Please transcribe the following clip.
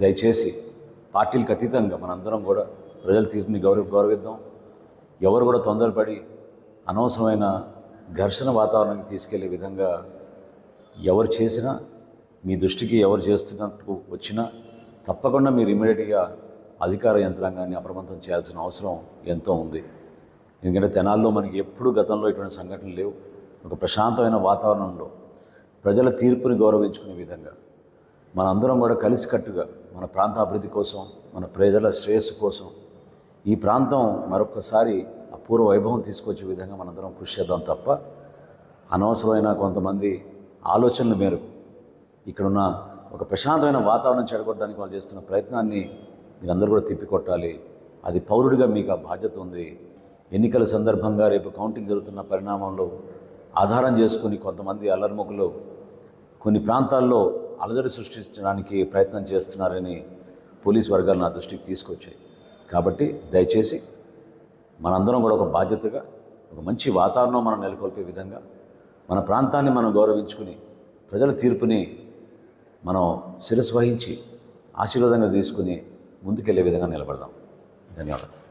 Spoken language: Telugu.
దయచేసి పార్టీలకు అతీతంగా మనందరం కూడా ప్రజల తీర్పుని గౌరవ గౌరవిద్దాం. ఎవరు కూడా తొందరపడి అనవసరమైన ఘర్షణ వాతావరణానికి తీసుకెళ్ళే విధంగా ఎవరు చేసినా మీ దృష్టికి ఎవరు చేస్తున్నట్టు వచ్చినా తప్పకుండా మీరు ఇమీడియట్గా అధికార యంత్రాంగాన్ని అప్రమత్తం చేయాల్సిన అవసరం ఎంతో ఉంది. ఎందుకంటే తెనాల్లో మనకి ఎప్పుడు గతంలో ఇటువంటి సంఘటనలు లేవు. ఒక ప్రశాంతమైన వాతావరణంలో ప్రజల తీర్పుని గౌరవించుకునే విధంగా మనందరం కూడా కలిసికట్టుగా మన ప్రాంత అభివృద్ధి కోసం మన ప్రజల శ్రేయస్సు కోసం ఈ ప్రాంతం మరొకసారి అపూర్వ వైభవం తీసుకొచ్చే విధంగా మనందరం కృషి చేద్దాం తప్ప అనవసరమైన కొంతమంది ఆలోచనల మేరకు ఇక్కడున్న ఒక ప్రశాంతమైన వాతావరణం చెడగొట్టడానికి వాళ్ళు చేస్తున్న ప్రయత్నాన్ని మీరందరూ కూడా తిప్పికొట్టాలి. అది పౌరుడిగా మీకు ఆ బాధ్యత ఉంది. ఎన్నికల సందర్భంగా రేపు కౌంటింగ్ జరుగుతున్న పరిణామంలో ఆధారం చేసుకుని కొంతమంది అల్లరిముఖులు కొన్ని ప్రాంతాల్లో అలజడి సృష్టించడానికి ప్రయత్నం చేస్తున్నారని పోలీస్ వర్గాలు నా దృష్టికి తీసుకొచ్చాయి. కాబట్టి దయచేసి మనందరం కూడా ఒక బాధ్యతగా ఒక మంచి వాతావరణం మనం నెలకొల్పే విధంగా మన ప్రాంతాన్ని మనం గౌరవించుకుని ప్రజల తీర్పుని మనం శిరస్సు వహించి ఆశీర్వాదంగా తీసుకుని ముందుకెళ్ళే విధంగా నిలబడదాం. ధన్యవాదాలు.